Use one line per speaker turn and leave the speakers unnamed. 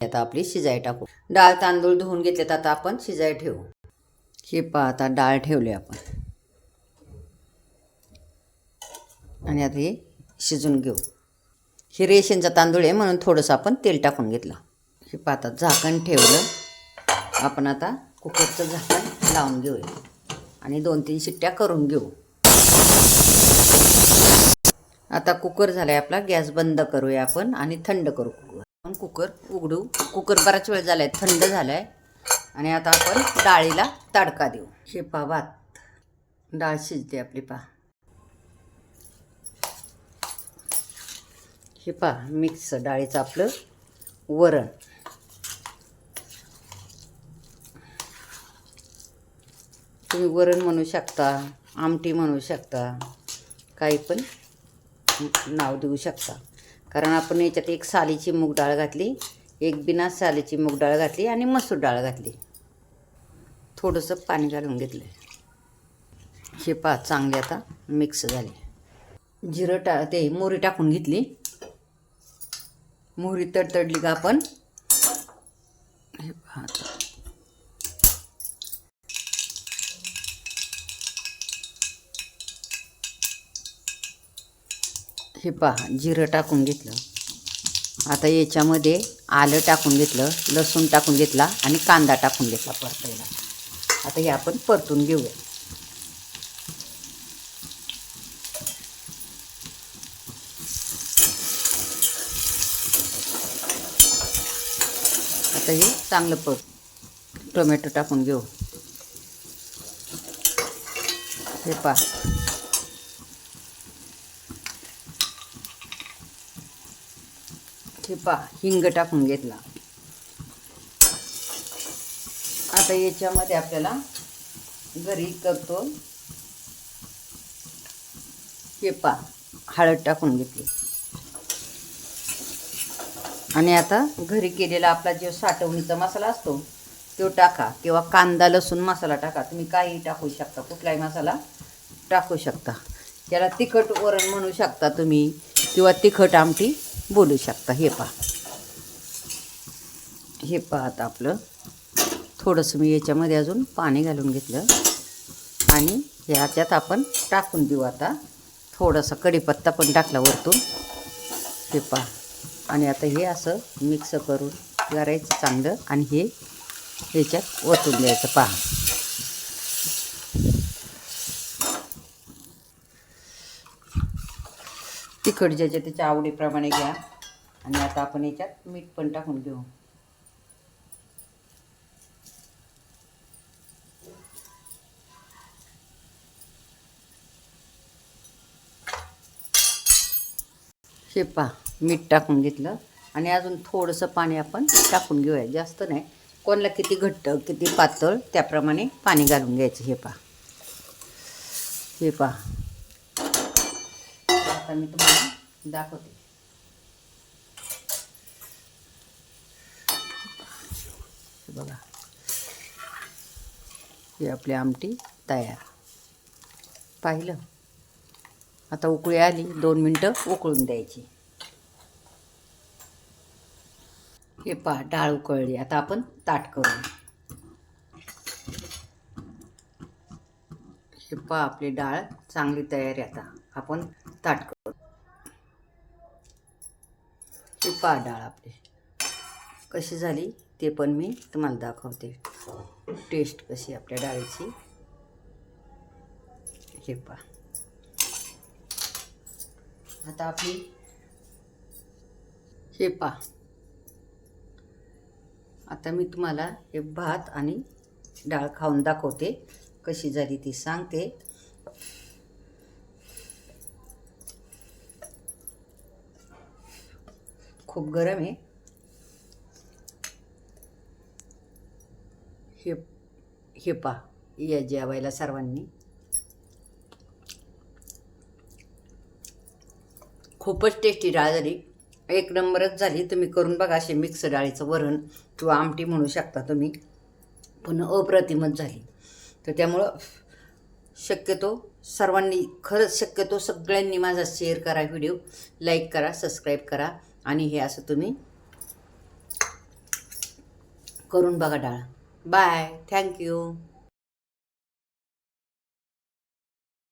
आता आपली शिजाई टाकू. डाळ तांदूळ धुवून घेतलेत आता आपण शिजाई ठेवू. हे पहा आता डाळ ठेवली आपण. आणि आता हे शिजून घेऊ. हे रेशनचा तांदूळ आहे म्हणून थोडंसं आपण तेल टाकून घेतलं. हे पाहता झाकण ठेवलं. आपण आता कुकरचं झाकण लावून घेऊया. आणि दोन तीन शिट्ट्या करून घेऊ. आता कुकर झालाय आपला गॅस बंद करूया आपण आणि थंड करू. आपण कुकर उघडू. कुकर बराच वेळ झाला आहे थंड झालाय. आणि आता आपण डाळीला तडका देऊ. हे पा भात. डाळ शिजते आपली पा हे पा मिक्स डाळीचं आपलं वरण. तुम्ही वरण म्हणू शकता आमटी म्हणू शकता काही पण नाव देऊ शकता. कारण आपण याच्यात एक सालीची मूग डाळ घातली एक बिना सालीची मूग डाळ घातली आणि मसूर डाळ घातली. थोडंसं पाणी घालून घेतलं हे पा चांगले आता मिक्स झाले. जिरं टा ते मोहरी टाकून घेतली. मोहरी तडतडली का आपण? हे पहा हे पहा जिरं टाकून घेतलं. आता याच्यामध्ये आलं टाकून घेतलं लसूण टाकून घेतला आणि कांदा टाकून घेतला परतायला. आता हे आपण परतून घेऊया. आता हे चांगलं परत टोमॅटो टाकून घेऊ. हे पहा. हे पा हिंग टाकून घेतला. आता याच्यामध्ये आपल्याला घरी करतो हे पा हळद टाकून घेतली. आणि आता घरी केलेला आपला जो साठवणीचा मसाला असतो तो टाका. किंवा कांदा लसूण मसाला टाका. तुम्ही काही टाकू शकता. कुठलाही मसाला टाकू शकता. त्याला तिखट वरण म्हणू शकता तुम्ही. किंवा तिखट आमटी बोलू शकता. हे पहा. हे पहा आता आपलं. थोडंसं मी याच्यामध्ये अजून पाणी घालून घेतलं. आणि ह्याच्यात आपण टाकून देऊ आता. थोडासा कढीपत्ता पण टाकला वरतून. हे पहा. आणि आता हे असं मिक्स करून करायचं चांगलं. आणि हे ह्याच्यात ओतून द्यायचं पहा. तिखट ज्याच्या त्याच्या आवडीप्रमाणे घ्या. आणि आता आपण याच्यात मीठ पण टाकून घेऊ. हे मीठ टाकून घेतलं. आणि अजून थोडंसं पाणी आपण टाकून घेऊया. जास्त नाही. कोणाला किती घट्ट किती पातळ त्याप्रमाणे पाणी घालून घ्यायचं हे पा हे पा आता मी तुम्हाला दाखवते. हे बघा. ही आपली आमटी तयार. पाहिलं? आता उकळी आली दोन मिनटं उकळून द्यायची. हे पहा डाळ उकळली. आता आपण ताट करू हे पहा आपली डाळ चांगली तयारी आता. आपण ताट करू ही पहा डाळ आपली. कशी झाली ते पण मी तुम्हाला दाखवते. टेस्ट कशी आपल्या डाळीची. हे पा आता आपली हे पा आता मी तुम्हाला हे भात आणि डाळ खाऊन दाखवते. कशी झाली ती सांगते. खूप गरम आहे. हे हे पा या जेवायला सर्वांनी. खूपच टेस्टी डाळ झाली. एक नंबरच झाली. तुम्ही करून बघा असे मिक्स डाळीचं वरण किंवा आमटी म्हणू शकता तुम्ही. पण अप्रतिमच झाली. तर त्यामुळं शक्यतो सर्वांनी खरंच शक्यतो सगळ्यांनी माझा शेअर करा व्हिडिओ. लाईक करा सबस्क्राईब करा. आणि हे असं तुम्ही करून बघा डाळ. बाय. थँक्यू